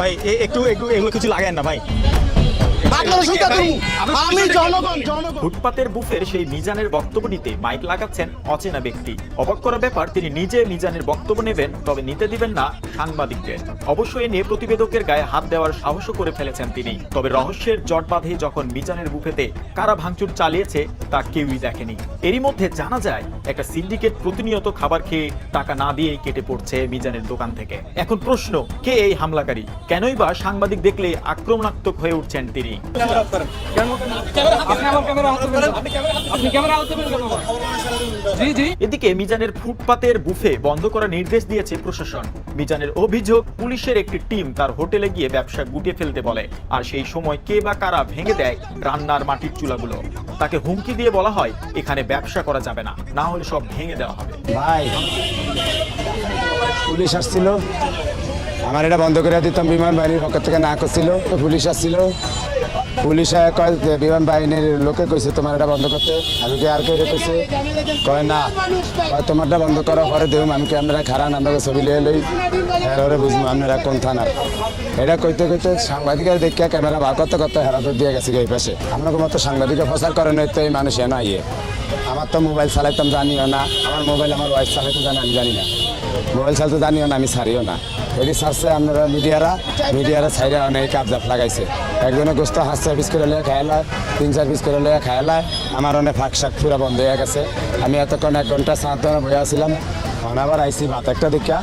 ভাই একটু একটু এগুলো কিছু লাগেন না ভাই। ফুটপাতের বুফের সেই মিজানের বক্তব্য নিতে মাইক লাগাচ্ছেন অচেনা ব্যক্তি। অবাক করা ব্যাপার তিনি নিজে মিজানের বক্তব্য নেবেন তবে নিতে দিবেন না সাংবাদিকদের অবশ্যই এ নিয়ে প্রতিবেদকের গায়ে হাত দেওয়ার সাহসও করে ফেলেছেন তিনি। তবে রহস্যের জট বাঁধে যখন মিজানের বুফেতে কারা ভাঙচুর চালিয়েছে তা কেউই দেখেনি। এরই মধ্যে জানা যায় একটা সিন্ডিকেট প্রতিনিয়ত খাবার খেয়ে টাকা না দিয়েই কেটে পড়ছে মিজানের দোকান থেকে। এখন প্রশ্ন কে এই হামলাকারী? কেনই বা সাংবাদিক দেখলে আক্রমণাত্মক হয়ে উঠছেন তিনি? এদিকে মিজানের ফুটপাতের বুফে বন্ধ করার নির্দেশ দিয়েছে প্রশাসন। মিজানের অভিযোগ, পুলিশের একটি টিম তার হোটেলে গিয়ে ব্যবসা গুটিয়ে ফেলতে বলে। আর সেই সময় কে বা কারা ভেঙে দেয় রান্নার মাটির চুলাগুলো। তাকে হুমকি দিয়ে বলা হয়, এখানে ব্যবসা করা যাবে না না হলে সব ভেঙে দেওয়া হবে। ভাই, পুলিশ আসছিল। আমার এটা বন্ধ করে দিতাম, বিমান বাহিনীর পক্ষ থেকে না করছিল, পুলিশ আসছিল। পুলিশ কয় বিমান বাহিনীর লোকে কইছে তোমার এটা বন্ধ করতে? আমি কি আর কেউ কইছে কয়, না তোমারটা বন্ধ করার পরে দেবো আমি কি আপনারা খারান আপনাকে ছবি লিয়ে লই এরপরে বুঝব আপনারা কোন থানার? এটা কইতে কইতে সাংবাদিকের দেখিয়া ক্যামেরা বার করতে করতে হেরাতে দিয়ে গেছে এই পাশে। আপনাকে মতো সাংবাদিকে প্রচার করে নয় তো এই মানুষ এনা ইয়ে? আমার তো মোবাইল চালাইতাম, জানিও না। আমার মোবাইল, আমার ওয়াইফ চালাইতে জানে, আমি জানি না। মোবাইল চালাতে জানিও না, আমি ছাড়িও না। এটি ছাড়ছে আপনারা মিডিয়ারা মিডিয়ারা সাইডে অনেক কাবজাপ লাগাইছে। একজনে গোস্ত হাত চার পিস করে লিয়ে খাইলায় তিন চার পিস করে লিয়ে খাইলায় আমার অনেক ফাঁক শাক পুরা বন্ধ হয়ে গেছে। আমি এতক্ষণ এক ঘণ্টা সাত ধরে বয়ে আসছিলাম আবার আইসি ভাত একটা দেখা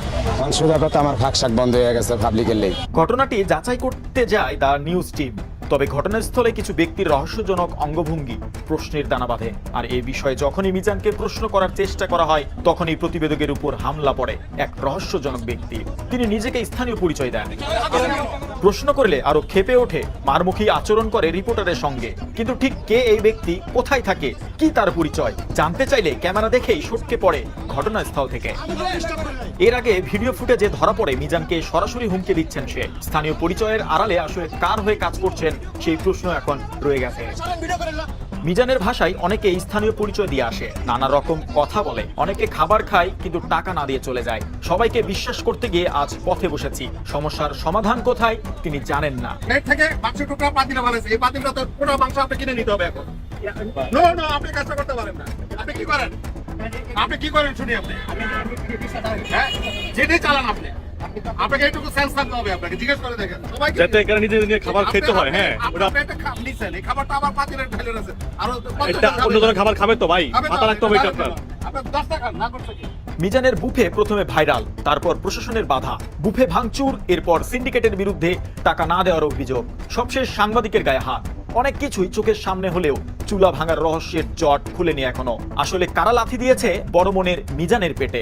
কথা আমার ফাঁক শাক বন্ধ হয়ে গেছে পাবলিকের লেগে ঘটনাটি যাচাই করতে যায় দ্য নিউজ টিম। তবে ঘটনাস্থলে কিছু ব্যক্তির রহস্যজনক অঙ্গভঙ্গি প্রশ্নের দানা বাঁধে। আর এই বিষয়ে যখনই মিজানকে প্রশ্ন করার চেষ্টা করা হয়, তখনই প্রতিবেদকের উপর হামলা পড়ে এক রহস্যজনক ব্যক্তি। তিনি নিজেকে স্থানীয় পরিচয় দেন। প্রশ্ন করলে আরও ক্ষেপে ওঠে, মারমুখী আচরণ করে রিপোর্টারের সঙ্গে। কিন্তু ঠিক কে এই ব্যক্তি, কোথায় থাকে, কি তার পরিচয়, জানতে চাইলে ক্যামেরা দেখেই সটকে পড়ে ঘটনাস্থল থেকে। এর আগে ভিডিও ফুটেজে ধরা পড়ে মিজানকে সরাসরি হুমকি দিচ্ছেন সে। স্থানীয় পরিচয়ের আড়ালে আসলে কার হয়ে কাজ করছেন সেই প্রশ্ন এখন রয়ে গেছে। মিজানের ভাষায় অনেকে স্থানীয় পরিচয় দিয়ে আসে, নানা রকম কথা বলে। অনেকে খাবার খায়, কিন্তু টাকা না দিয়ে চলে যায়। সবাইকে বিশ্বাস করতে গিয়ে আজ পথে বসেছি। সমস্যার সমাধান কোথায় তিনি জানেন না। আপনি কি করেন? আপনি কি করেন শুনি আপনি। হ্যাঁ? যেটাই চালান আপনি। আপনাকে এইটুকু সেন্স থাকতে হবে আপনাকে জিজ্ঞেস করে দেখেন। সবাইকে যাতে এখানে নিজে নিজে খাবার খেতে হয় হ্যাঁ ওটা আপনি একটা খাম নিছেন এই খাবারটা আবার পাতিলে ঢেলে রয়েছে আর এটা অন্য ধরনের খাবার খাবে তো ভাই মাথা রাখতে হবে এটা আপনার। আপনার দশ টাকা না করছে কি? মিজানের বুফে প্রথমে ভাইরাল তারপর প্রশাসনের বাধা বুফে ভাঙচুর এরপর সিন্ডিকেটের বিরুদ্ধে টাকা না দেওয়ার অভিযোগ সবশেষ সাংবাদিকের গায়ে হাত। অনেক কিছুই চোখের সামনে হলেও চুলা ভাঙার রহস্যের জট খুলেনি এখনও। আসলে কারা লাথি দিয়েছে? বড় মনের মিজানের পেটে।